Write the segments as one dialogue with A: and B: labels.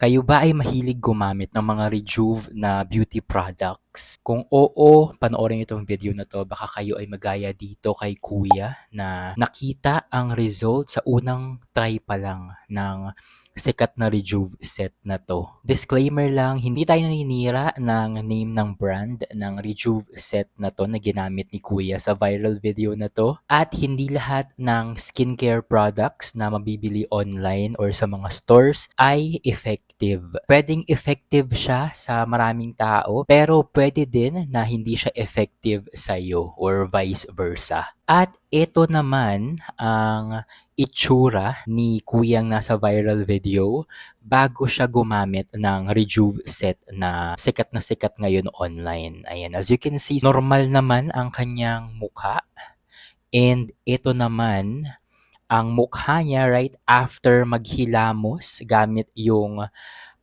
A: Kayo ba ay mahilig gumamit ng mga Rejuve na beauty products? Kung oo, panoorin itong video na to, baka kayo ay magaya dito kay kuya na nakita ang result sa unang try pa lang ng sikat na Rejuve set na to. Disclaimer lang, hindi tayo naninira ng name ng brand ng Rejuve set na to na ginamit ni kuya sa viral video na to. At hindi lahat ng skincare products na mabibili online or sa mga stores ay effective. Pwedeng effective siya sa maraming tao, pero pwede din na hindi siya effective sa iyo or vice versa. At ito naman ang itsura ni kuyang nasa viral video bago siya gumamit ng Rejuve set na sikat na sikat ngayon online. Ayan, as you can see, normal naman ang kanyang mukha. And ito naman, ang mukha niya right after maghilamos gamit yung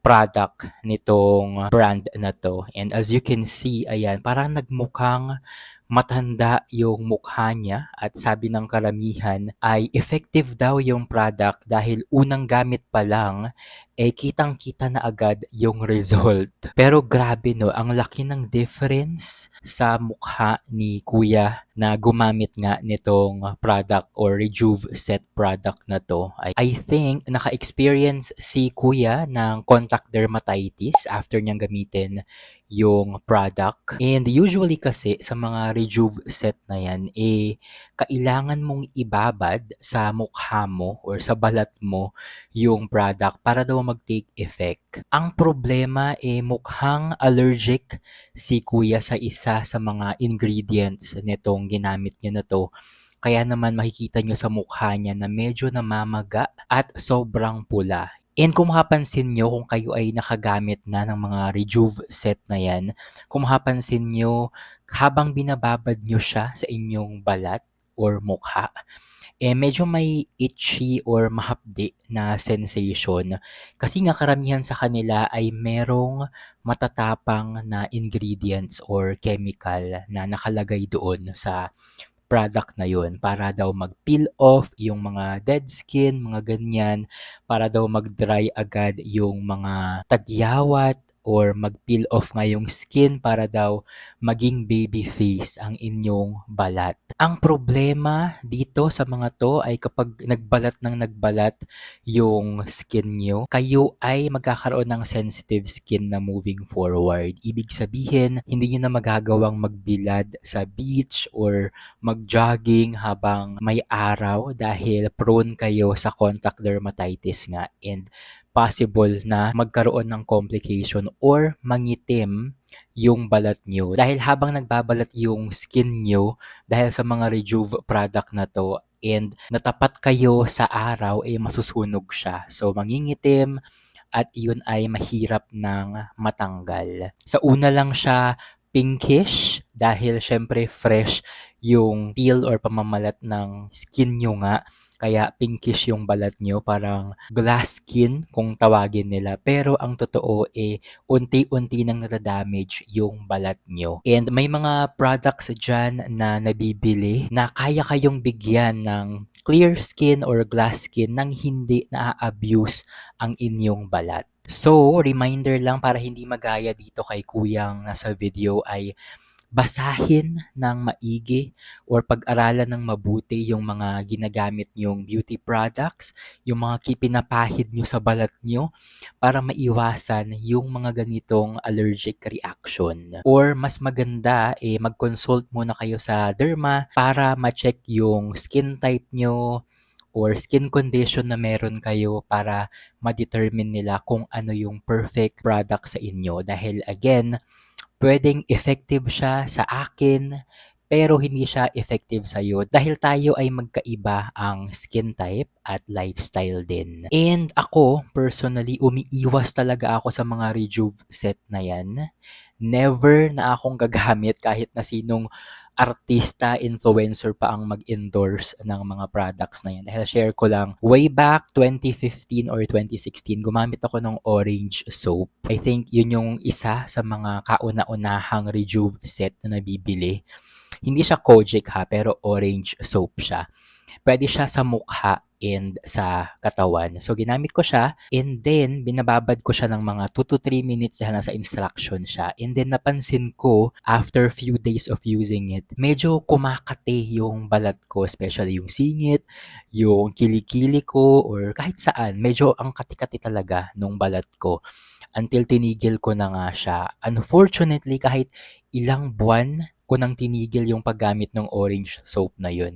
A: product nitong brand na to. And as you can see, ayan, parang nagmukhang matanda yung mukha niya at sabi ng karamihan ay effective daw yung product dahil unang gamit pa lang eh kitang-kita na agad yung result. Pero grabe no, ang laki ng difference sa mukha ni kuya na gumamit nga nitong product or Rejuve set product na to. I, think naka-experience si kuya ng contact dermatitis after niyang gamitin yung product. And usually kasi sa mga Rejuve set na yan, eh, kailangan mong ibabad sa mukha mo or sa balat mo yung product para daw mag-take effect. Ang problema eh mukhang allergic si kuya sa isa sa mga ingredients nitong ginamit niya na to. Kaya naman makikita nyo sa mukha niya na medyo namamaga at sobrang pula. And kung mapapansin nyo, kung kayo ay nakagamit na ng mga Rejuve set na yan, kung mapapansin nyo, habang binababad nyo siya sa inyong balat or mukha, eh medyo may itchy or mahapdi na sensation. Kasi nga karamihan sa kanila ay merong matatapang na ingredients or chemical na nakalagay doon sa product na yun para daw mag-peel off yung mga dead skin, mga ganyan, para daw mag-dry agad yung mga tagyawat or mag-peel off nga yung skin para daw maging baby face ang inyong balat. Ang problema dito sa mga to ay kapag nagbalat ng nagbalat yung skin nyo, kayo ay magkakaroon ng sensitive skin na moving forward. Ibig sabihin, hindi nyo na magagawang magbilad sa beach or mag-jogging habang may araw dahil prone kayo sa contact dermatitis nga and possible na magkaroon ng complication or mangitim yung balat nyo. Dahil habang nagbabalat yung skin nyo, dahil sa mga Rejuve product na to, and natapat kayo sa araw, eh masusunog siya. So, mangingitim, at yun ay mahirap ng matanggal. Sa una lang siya pinkish dahil syempre fresh yung peel or pamamalat ng skin nyo nga. Kaya pinkish yung balat nyo, parang glass skin kung tawagin nila. Pero ang totoo eh, unti-unti nang natadamage yung balat nyo. And may mga products dyan na nabibili na kaya kayong bigyan ng clear skin or glass skin nang hindi na-abuse ang inyong balat. So, reminder lang para hindi magaya dito kay kuyang nasa video ay basahin ng maigi or pag-aralan ng mabuti yung mga ginagamit nyong beauty products, yung mga pinapahid nyo sa balat nyo para maiwasan yung mga ganitong allergic reaction. Or mas maganda, eh, mag-consult muna kayo sa derma para ma-check yung skin type nyo, or skin condition na meron kayo para ma-determine nila kung ano yung perfect product sa inyo. Dahil again, pwedeng effective siya sa akin, pero hindi siya effective sa iyo dahil tayo ay magkaiba ang skin type at lifestyle din. And ako, personally, umiiwas talaga ako sa mga Rejuve set na yan. Never na akong gagamit kahit na sinong artista, influencer pa ang mag-endorse ng mga products na yan. Dahil share ko lang, way back 2015 or 2016, gumamit ako ng orange soap. I think yun yung isa sa mga kauna-unahang Rejuve set na nabibili. Hindi siya Kojic ha, pero orange soap siya. Pwede siya sa mukha and sa katawan. So, ginamit ko siya and then binababad ko siya ng mga 2 to 3 minutes dahil nasa instruction siya. And then napansin ko after few days of using it, medyo kumakate yung balat ko, especially yung singit, yung kilikili ko or kahit saan. Medyo ang kati-kati talaga nung balat ko until tinigil ko na nga siya. Unfortunately, kahit ilang buwan ko nang tinigil yung paggamit ng orange soap na yun,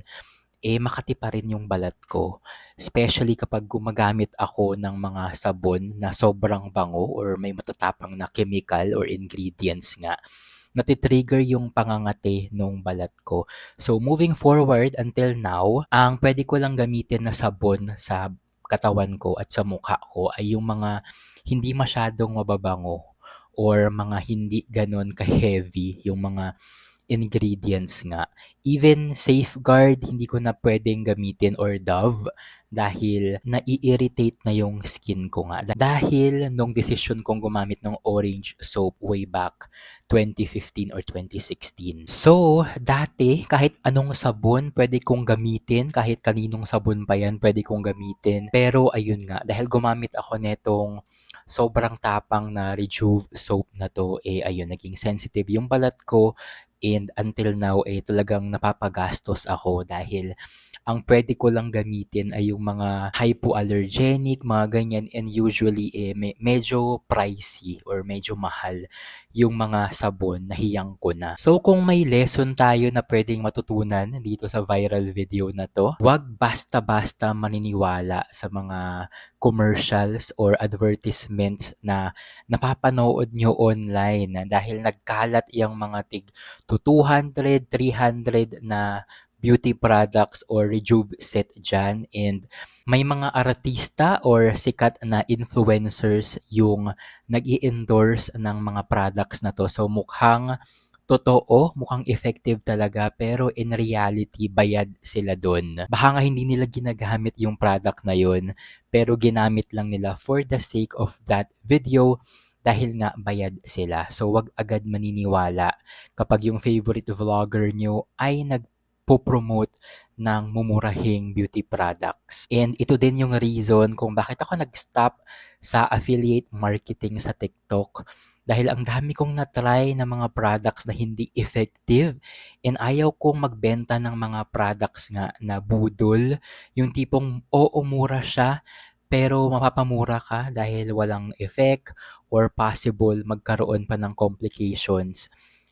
A: eh makati pa rin yung balat ko. Especially kapag gumagamit ako ng mga sabon na sobrang bango or may matatapang na chemical or ingredients nga natitrigger yung pangangati nung balat ko. So, moving forward until now, ang pwede ko lang gamitin na sabon sa katawan ko at sa mukha ko ay yung mga hindi masyadong mababango or mga hindi ganon ka-heavy yung mga ingredients nga. Even Safeguard, hindi ko na pwedeng gamitin or Dove dahil nai-irritate na yung skin ko nga. Dahil nung decision kong gumamit ng orange soap way back 2015 or 2016. So, dati, kahit anong sabon pwede kong gamitin, kahit kaninong sabon pa yan pwede kong gamitin. Pero ayun nga, dahil gumamit ako netong sobrang tapang na Rejuve soap na to, eh ayun, naging sensitive yung balat ko and until now eh talagang napapagastos ako dahil ang pwede ko lang gamitin ay yung mga hypoallergenic, mga ganyan and usually eh me- medyo pricey or medyo mahal yung mga sabon na hiyang ko na. So kung may lesson tayo na pwedeng matutunan dito sa viral video na to, wag basta-basta maniniwala sa mga commercials or advertisements na napapanood nyo online dahil nagkalat yung mga tig to 200, 300 na beauty products or rejuve set dyan and may mga artista or sikat na influencers yung nag endorse ng mga products na to. So mukhang totoo, mukhang effective talaga pero in reality bayad sila doon. Baka nga hindi nila ginagamit yung product na yun pero ginamit lang nila for the sake of that video dahil nga bayad sila. So wag agad maniniwala kapag yung favorite vlogger nyo ay nag promote ng mumurahing beauty products. And ito din yung reason kung bakit ako nag-stop sa affiliate marketing sa TikTok. Dahil ang dami kong na-try na mga products na hindi effective and ayaw kong magbenta ng mga products nga na budol. Yung tipong oo mura siya pero mapapamura ka dahil walang effect or possible magkaroon pa ng complications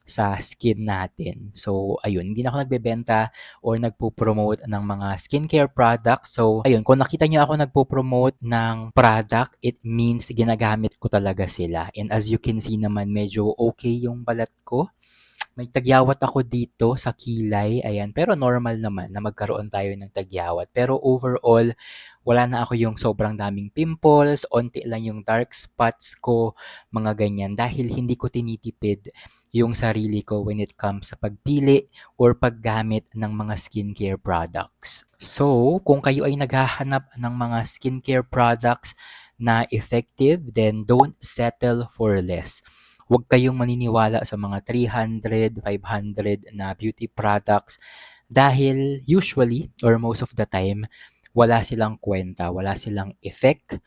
A: sa skin natin. So, ayun, hindi na ako nagbebenta or nagpo-promote ng mga skincare products. So, ayun, kung nakita niyo ako nagpo-promote ng product, it means ginagamit ko talaga sila. And as you can see naman, medyo okay yung balat ko. May tagyawat ako dito sa kilay, ayan. Pero normal naman na magkaroon tayo ng tagyawat. Pero overall, wala na ako yung sobrang daming pimples, onti lang yung dark spots ko, mga ganyan. Dahil hindi ko tinitipid yung sarili ko when it comes sa pagpili or paggamit ng mga skincare products. So, kung kayo ay naghahanap ng mga skincare products na effective, then don't settle for less. Huwag kayong maniniwala sa mga 300, 500 na beauty products dahil usually or most of the time, wala silang kwenta, wala silang effect,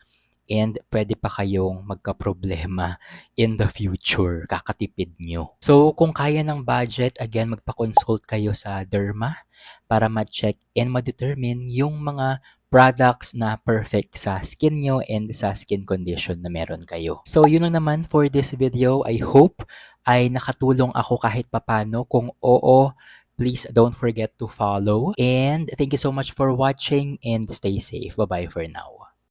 A: and pwede pa kayong magka-problema in the future, kakatipid nyo. So, kung kaya ng budget, again, magpa-consult kayo sa Derma para ma-check and ma-determine yung mga products na perfect sa skin nyo and sa skin condition na meron kayo. So, yun lang naman for this video. I hope ay nakatulong ako kahit papano. Kung oo, please don't forget to follow. And thank you so much for watching and stay safe. Bye-bye for now.